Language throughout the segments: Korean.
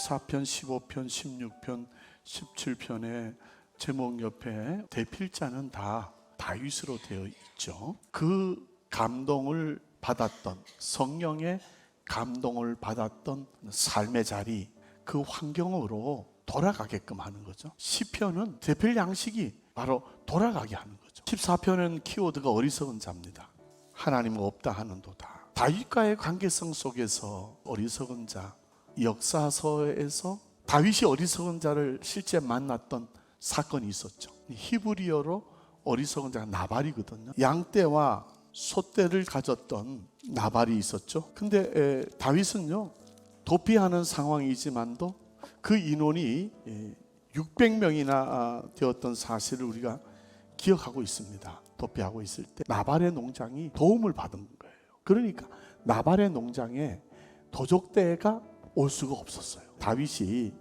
14편, 15편, 16편, 17편의 제목 옆에 대필자는 다 다윗으로 되어 있죠. 그 감동을 받았던 성령의 감동을 받았던 삶의 자리 그 환경으로 돌아가게끔 하는 거죠. 시편은 대필 양식이 바로 돌아가게 하는 거죠. 14편은 키워드가 어리석은 자입니다. 하나님은 없다 하는도다. 다윗과의 관계성 속에서 어리석은 자, 역사서에서 다윗이 어리석은 자를 실제 만났던 사건이 있었죠. 히브리어로 어리석은 자가 나발이거든요. 양떼와 소떼를 가졌던 나발이 있었죠. 근데 에, 다윗은요 도피하는 상황이지만도 그 인원이 600명이나 되었던 사실을 우리가 기억하고 있습니다. 도피하고 있을 때 나발의 농장이 도움을 받은 거예요. 그러니까 나발의 농장에 도적대가 올 수가 없었어요. 다윗이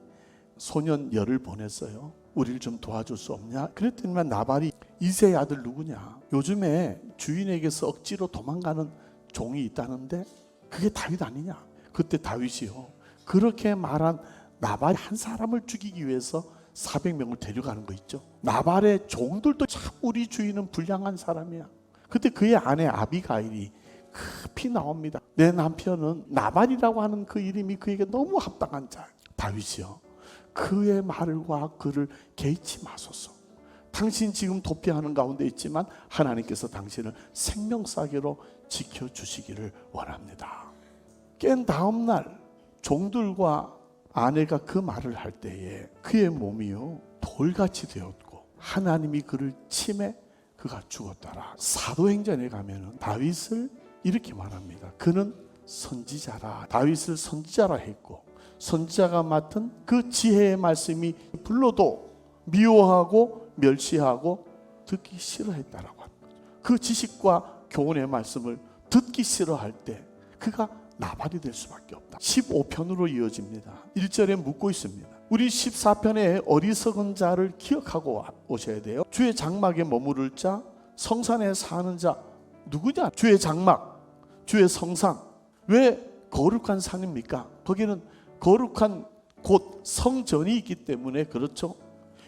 소년 열을 보냈어요. 우리를 좀 도와줄 수 없냐? 그랬더니만 나발이 이세의 아들 누구냐? 요즘에 주인에게서 억지로 도망가는 종이 있다는데 그게 다윗 아니냐? 그때 다윗이요. 그렇게 말한 나발 한 사람을 죽이기 위해서 400명을 데려가는 거 있죠. 나발의 종들도 참 우리 주인은 불량한 사람이야. 그때 그의 아내 아비가일이 급히 나옵니다. 내 남편은 나발이라고 하는 그 이름이 그에게 너무 합당한 자. 다윗이요. 그의 말과 그를 개의치 마소서. 당신 지금 도피하는 가운데 있지만 하나님께서 당신을 생명사계로 지켜주시기를 원합니다. 깬 다음 날 종들과 아내가 그 말을 할 때에 그의 몸이요 돌같이 되었고 하나님이 그를 침해 그가 죽었더라. 사도행전에 가면은 다윗을 이렇게 말합니다. 그는 선지자라. 다윗을 선지자라 했고 선지자가 맡은 그 지혜의 말씀이 불러도 미워하고 멸시하고 듣기 싫어했다라고 합니다. 그 지식과 교훈의 말씀을 듣기 싫어할 때 그가 나발이 될 수밖에 없다. 15편으로 이어집니다. 1절에 묻고 있습니다. 우리 14편의 어리석은 자를 기억하고 오셔야 돼요. 주의 장막에 머무를 자, 성산에 사는 자 누구냐? 주의 장막, 주의 성산. 왜 거룩한 산입니까? 거기는 거룩한 곳 성전이 있기 때문에 그렇죠.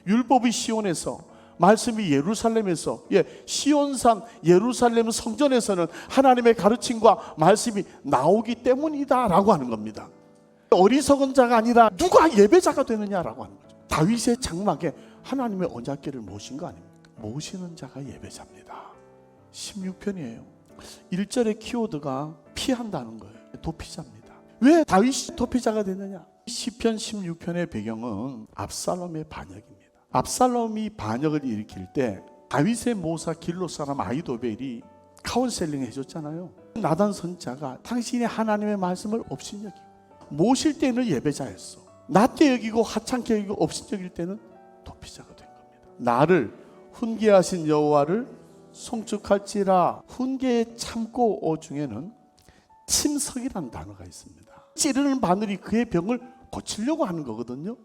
율법이 시온에서 말씀이 예루살렘에서 예 시온산 예루살렘 성전에서는 하나님의 가르침과 말씀이 나오기 때문이다라고 하는 겁니다. 어리석은 자가 아니라 누가 예배자가 되느냐라고 하는 거죠. 다윗의 장막에 하나님의 언약궤를 모신 거 아닙니까? 모시는 자가 예배자입니다. 16편이에요. 1절의 키워드가 피한다는 거예요. 도피자입니다. 왜 다윗이 도피자가 되느냐? 10편 16편의 배경은 압살롬의 반역입니다. 압살롬이 반역을 일으킬 때 다윗의 모사 길로 사람 아이도벨이 카운셀링 해줬잖아요. 나단 선자가 당신의 하나님의 말씀을 업신여기고 모실 때는 예배자였어. 낮게 여기고 하찮게 여기고 업신여길 때는 도피자가 된 겁니다. 나를 훈계하신 여호와를 송축할지라 훈계에 참고 어 중에는 침석이라는 단어가 있습니다. 찌르는 바늘이 그의 병을 고치려고 하는 거거든요.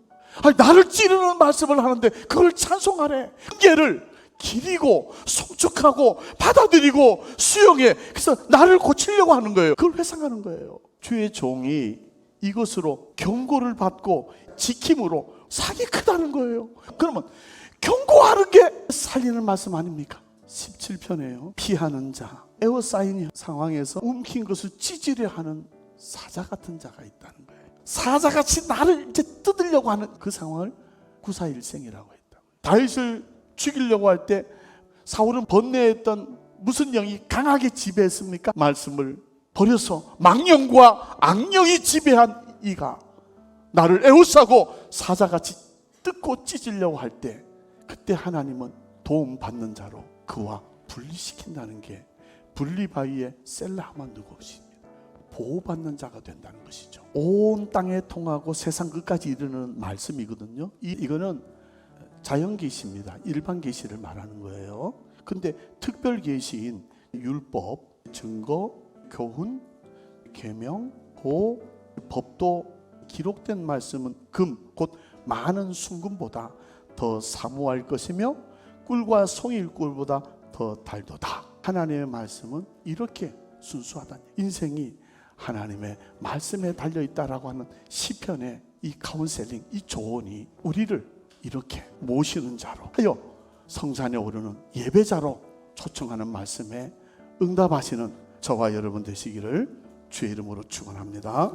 아니, 나를 찌르는 말씀을 하는데 그걸 찬송하래. 훈계를 기리고 송축하고 받아들이고 수용해. 그래서 나를 고치려고 하는 거예요. 그걸 회상하는 거예요. 주의 종이 이것으로 경고를 받고 지킴으로 사기 크다는 거예요. 그러면 경고하는 게 살리는 말씀 아닙니까? 17편에요. 피하는 자, 에어사인 상황에서 움킨 것을 찌질해 하는 사자 같은 자가 있다는 거예요. 사자같이 나를 이제 뜯으려고 하는 그 상황을 구사일생이라고 했다. 다윗을 죽이려고 할 때 사울은 번뇌했던 무슨 영이 강하게 지배했습니까? 말씀을 버려서 망령과 악령이 지배한 이가 나를 애우싸고 사자같이 뜯고 찢으려고 할 때 그때 하나님은 도움 받는 자로 그와 분리시킨다는 게 분리 바위에 셀라만 누구 없습니다. 보호받는 자가 된다는 것이죠. 온 땅에 통하고 세상 끝까지 이르는 말씀이거든요. 이, 이거는 자연 계시입니다. 일반 계시를 말하는 거예요. 근데 특별 계시인 율법, 증거, 교훈, 계명, 보, 법도 기록된 말씀은 금, 곧 많은 순금보다 더 사모할 것이며 꿀과 송일 꿀보다 더 달도다. 하나님의 말씀은 이렇게 순수하다. 인생이 하나님의 말씀에 달려 있다라고 하는 시편의 이 카운셀링, 이 조언이 우리를 이렇게 모시는 자로 하여 성산에 오르는 예배자로 초청하는 말씀에 응답하시는 저와 여러분 되시기를 주의 이름으로 축원합니다.